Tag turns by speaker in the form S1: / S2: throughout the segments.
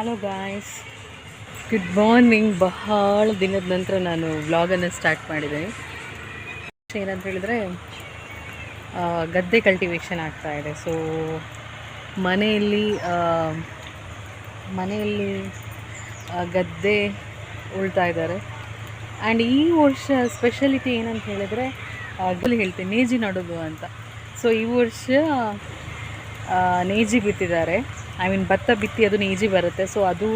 S1: Hello guys good morning ಬಹಳ ದಿನದ ನಂತರ ನಾನು ವ್ಲಾಗನ್ನು ಸ್ಟಾರ್ಟ್ ಮಾಡಿದೆ. ಏನಂತ ಹೇಳಿದ್ರೆ ಗದ್ದೆ ಕಲ್ಟಿವೇಷನ್ ಆಗ್ತಾ ಇದೆ. ಸೊ ಮನೆಯಲ್ಲಿ ಮನೆಯಲ್ಲಿ ಗದ್ದೆ ಉಳ್ತಾ ಇದ್ದಾರೆ. ಆ್ಯಂಡ್ ಈ ವರ್ಷ ಸ್ಪೆಷಾಲಿಟಿ ಏನಂತ ಹೇಳಿದರೆ ಗಲ್ಲಿ ಹೇಳ್ತೀನಿ, ನೇಜಿ ನಡೋದು ಅಂತ. ಸೊ ಈ ವರ್ಷ ನೇಜಿ ಬಿತ್ತಿದ್ದಾರೆ. ಐ ಮೀನ್ ಭತ್ತ ಬಿತ್ತಿ ಅದು ಈಜಿ ಬರುತ್ತೆ. ಸೊ ಅದು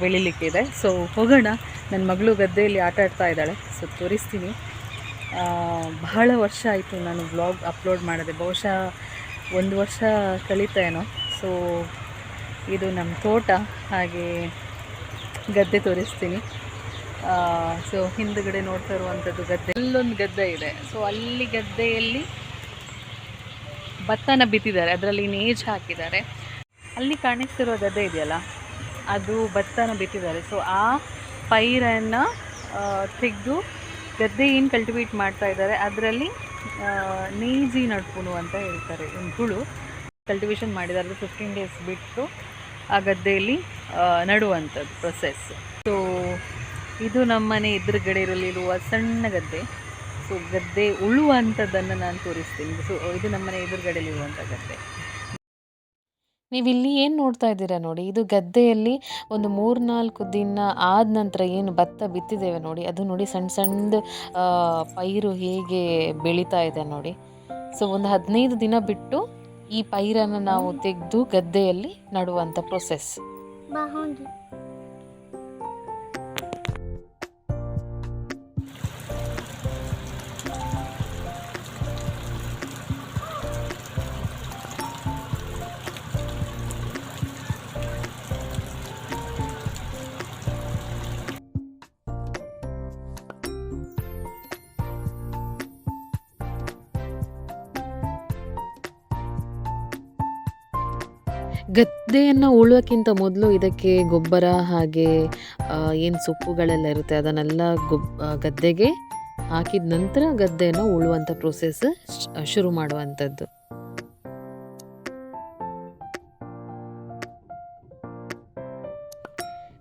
S1: ಬೆಳಿಲಿಕ್ಕಿದೆ. ಸೊ ಹೋಗೋಣ. ನನ್ನ ಮಗಳು ಗದ್ದೆಯಲ್ಲಿ ಆಟ ಆಡ್ತಾ ಇದ್ದಾಳೆ. ಸೊ ತೋರಿಸ್ತೀನಿ. ಬಹಳ ವರ್ಷ ಆಯಿತು ನಾನು ಬ್ಲಾಗ್ ಅಪ್ಲೋಡ್ ಮಾಡಿದೆ. ಬಹುಶಃ ಒಂದು ವರ್ಷ ಕಳೀತೇನೋ ಸೊ ಇದು ನಮ್ಮ ತೋಟ. ಹಾಗೆ ಗದ್ದೆ ತೋರಿಸ್ತೀನಿ. ಸೊ ಹಿಂದುಗಡೆ ನೋಡ್ತಾ ಇರುವಂಥದ್ದು ಗದ್ದೆ. ಅಲ್ಲೊಂದು ಗದ್ದೆ ಇದೆ. ಸೊ ಅಲ್ಲಿ ಗದ್ದೆಯಲ್ಲಿ ಭತ್ತನ ಬಿತ್ತಿದ್ದಾರೆ. ಅದರಲ್ಲಿ ನೇಜ್ ಹಾಕಿದ್ದಾರೆ. ಅಲ್ಲಿ ಕಾಣಿಸ್ತಿರೋ ಗದ್ದೆ ಇದೆಯಲ್ಲ? ಅದು ಭತ್ತನ ಬಿತ್ತಿದ್ದಾರೆ. ಸೊ ಆ ಪೈರನ್ನು ತೆಗೆದು ಗದ್ದೆ ಏನು ಕಲ್ಟಿವೇಟ್ ಮಾಡ್ತಾ ಇದ್ದಾರೆ, ಅದರಲ್ಲಿ ನೇಜಿ ನಡ್ಪುನು ಅಂತ ಹೇಳ್ತಾರೆ. ಒಂದು ಹುಳು ಕಲ್ಟಿವೇಷನ್ ಮಾಡಿದ್ದಾರೆ ಫಿಫ್ಟೀನ್ ಡೇಸ್ ಬಿಟ್ಟು ಆ ಗದ್ದೆಯಲ್ಲಿ ನಡುವಂಥದ್ದು ಪ್ರೊಸೆಸ್ ಸೊ ಇದು ನಮ್ಮನೆ ಎದುರುಗಡೆ ಇರಲಿರುವ ಸಣ್ಣ ಗದ್ದೆ. ಸೊ ಗದ್ದೆ ಉಳುವಂಥದ್ದನ್ನು ನಾನು ತೋರಿಸ್ತೀನಿ. ಸೊ ಇದು ನಮ್ಮನೆ ಎದುರುಗಡೆಯಲ್ಲಿರುವಂಥ ಗದ್ದೆ.
S2: ನೀವು ಇಲ್ಲಿ ಏನು ನೋಡ್ತಾ ಇದ್ದೀರಾ ನೋಡಿ? ಇದು ಗದ್ದೆಯಲ್ಲಿ ಒಂದು ಮೂರ್ನಾಲ್ಕು ದಿನ ಆದ ನಂತರ ಏನು ಭತ್ತ ಬಿತ್ತಿದ್ದೇವೆ ನೋಡಿ. ಅದು ನೋಡಿ ಸಣ್ಣ ಸಣ್ಣದು ಪೈರು ಹೇಗೆ ಬೆಳೀತಾ ಇದೆ ನೋಡಿ. ಸೊ, ಒಂದು ಹದಿನೈದು ದಿನ ಬಿಟ್ಟು ಈ ಪೈರನ್ನು ನಾವು ತೆಗೆದು ಗದ್ದೆಯಲ್ಲಿ ನಡುವಂಥ ಪ್ರೊಸೆಸ್ ಗದ್ದೆಯನ್ನು ಉಳುವಕ್ಕಿಂತ ಮೊದಲು ಇದಕ್ಕೆ ಗೊಬ್ಬರ ಹಾಗೆ ಏನು ಸೊಪ್ಪುಗಳೆಲ್ಲ ಇರುತ್ತೆ ಅದನ್ನೆಲ್ಲ ಗೊಬ್ ಗದ್ದೆಗೆ ಹಾಕಿದ ನಂತರ ಗದ್ದೆಯನ್ನು ಉಳುವಂಥ ಪ್ರೊಸೆಸ್ ಶುರು ಮಾಡುವಂಥದ್ದು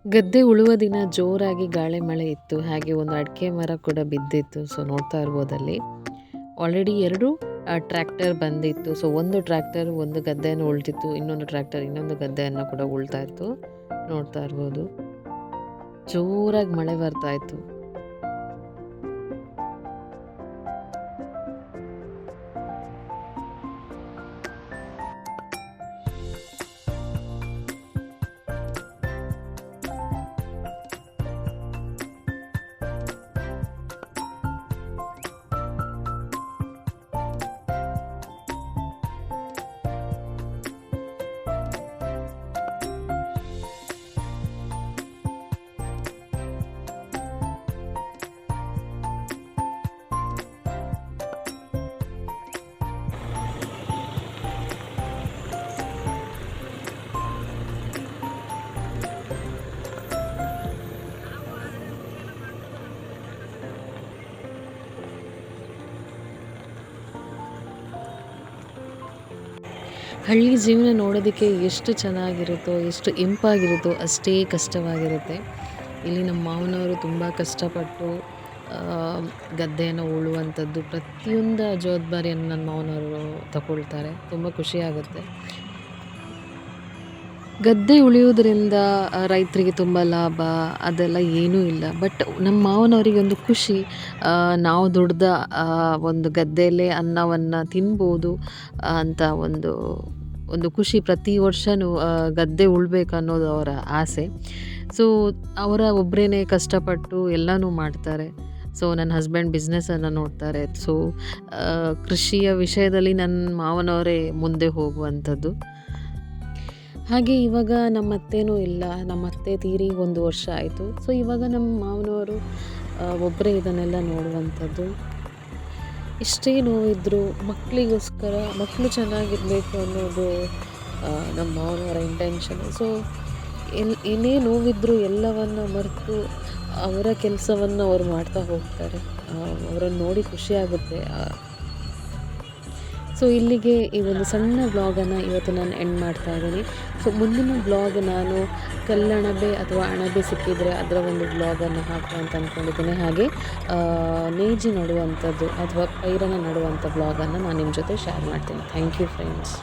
S2: ಗದ್ದೆ ಉಳುವ ದಿನ ಜೋರಾಗಿ ಗಾಳಿ ಮಳೆ ಇತ್ತು, ಹಾಗೆ ಒಂದು ಅಡಿಕೆ ಮರ ಕೂಡ ಬಿದ್ದಿತ್ತು. ಸೊ ನೋಡ್ತಾ ಇರ್ಬೋದಲ್ಲಿ ಆಲ್ರೆಡಿ ಎರಡು ಟ್ರ್ಯಾಕ್ಟರ್ ಬಂದಿತ್ತು. ಸೊ ಒಂದು ಟ್ರ್ಯಾಕ್ಟರ್, ಒಂದು ಗದ್ದೆಯನ್ನು ಉಳ್ತಿತ್ತು ಇನ್ನೊಂದು ಟ್ರ್ಯಾಕ್ಟರ್, ಇನ್ನೊಂದು ಗದ್ದೆಯನ್ನು ಕೂಡ ಉಳ್ತಾ ಇತ್ತು. ನೋಡ್ತಾ ಇರ್ಬೋದು. ಜೋರಾಗಿ ಮಳೆ ಬರ್ತಾ ಇತ್ತು. ಹಳ್ಳಿ ಜೀವನ ನೋಡೋದಕ್ಕೆ ಎಷ್ಟು ಚೆನ್ನಾಗಿರುತ್ತೋ, ಎಷ್ಟು ಇಂಪಾಗಿರುತ್ತೋ ಅಷ್ಟೇ ಕಷ್ಟವಾಗಿರುತ್ತೆ. ಇಲ್ಲಿ ನಮ್ಮ ಮಾವನವರು ತುಂಬ ಕಷ್ಟಪಟ್ಟು ಗದ್ದೆಯನ್ನು ಉಳುವಂಥದ್ದು ಪ್ರತಿಯೊಂದು ಜವಾಬ್ದಾರಿಯನ್ನು ನನ್ನ ಮಾವನವರು ತಗೊಳ್ತಾರೆ. ತುಂಬ ಖುಷಿಯಾಗುತ್ತೆ. ಗದ್ದೆ ಉಳಿಯೋದ್ರಿಂದ ಆ, ರೈತರಿಗೆ ತುಂಬ ಲಾಭ ಅದೆಲ್ಲ ಏನೂ ಇಲ್ಲ. ಬಟ್ ನಮ್ಮ ಮಾವನವರಿಗೆ ಒಂದು ಖುಷಿ ನಾವು ದುಡ್ದ ಒಂದು ಗದ್ದೆಯಲ್ಲೇ ಅನ್ನವನ್ನು ತಿನ್ಬೋದು ಅಂತ ಒಂದು ಒಂದು ಖುಷಿ ಪ್ರತಿ ವರ್ಷವೂ ಗದ್ದೆ ಉಳ್ಬೇಕು ಅನ್ನೋದು ಅವರ ಆಸೆ. ಸೊ ಅವರ ಒಬ್ಬರೇ ಕಷ್ಟಪಟ್ಟು ಎಲ್ಲನೂ ಮಾಡ್ತಾರೆ. ಸೊ ನನ್ನ ಹಸ್ಬೆಂಡ್ ಬಿಸ್ನೆಸ್ಸನ್ನು ನೋಡ್ತಾರೆ. ಸೊ ಕೃಷಿಯ ವಿಷಯದಲ್ಲಿ ನನ್ನ ಮಾವನವರೇ ಮುಂದೆ ಹೋಗುವಂಥದ್ದು. ಹಾಗೆ ಇವಾಗ ನಮ್ಮ ಅತ್ತೆನೂ ಇಲ್ಲ. ನಮ್ಮ ಅತ್ತೆ ತೀರಿ ಒಂದು ವರ್ಷ ಆಯಿತು. ಸೊ ಇವಾಗ ನಮ್ಮ ಮಾವನವರು ಒಬ್ಬರೇ ಇದನ್ನೆಲ್ಲ ನೋಡುವಂಥದ್ದು. ಎಷ್ಟೇ ನೋವಿದ್ದರೂ ಮಕ್ಕಳಿಗೋಸ್ಕರ ಮಕ್ಕಳು ಚೆನ್ನಾಗಿರಬೇಕು ಅನ್ನೋದು ನಮ್ಮ ಮಾವನವರ ಇಂಟೆನ್ಷನ್ ಸೊ ಎಲ್, ಏನೇ ನೋವಿದ್ದರೂ ಎಲ್ಲವನ್ನು ಮರೆತು ಅವರ ಕೆಲಸವನ್ನು ಅವರು ಮಾಡ್ತಾ ಹೋಗ್ತಾರೆ. ಅವರನ್ನು ನೋಡಿ ಖುಷಿಯಾಗುತ್ತೆ ಸೊ ಇಲ್ಲಿಗೆ ಈ ಒಂದು ಸಣ್ಣ ಬ್ಲಾಗನ್ನು ಇವತ್ತು ನಾನು ಎಂಡ್ ಮಾಡ್ತಾ ಇದ್ದೀನಿ. ಸೊ ಮುಂದಿನ ಬ್ಲಾಗ್ ನಾನು ಕಲ್ಲಣಬೆ ಅಥವಾ ಅಣಬೆ ಸಿಕ್ಕಿದರೆ ಅದರ ಒಂದು ಬ್ಲಾಗನ್ನು ಹಾಕುವ ಅಂತ ಅಂದ್ಕೊಂಡಿದ್ದೀನಿ ಹಾಗೆ ನೇಜಿ ನಡುವಂಥದ್ದು ಅಥವಾ ಪೈರನ್ನು ನಡುವಂಥ ಬ್ಲಾಗನ್ನು ನಾನು ನಿಮ್ಮ ಜೊತೆ ಶೇರ್ ಮಾಡ್ತೀನಿ. Thank you friends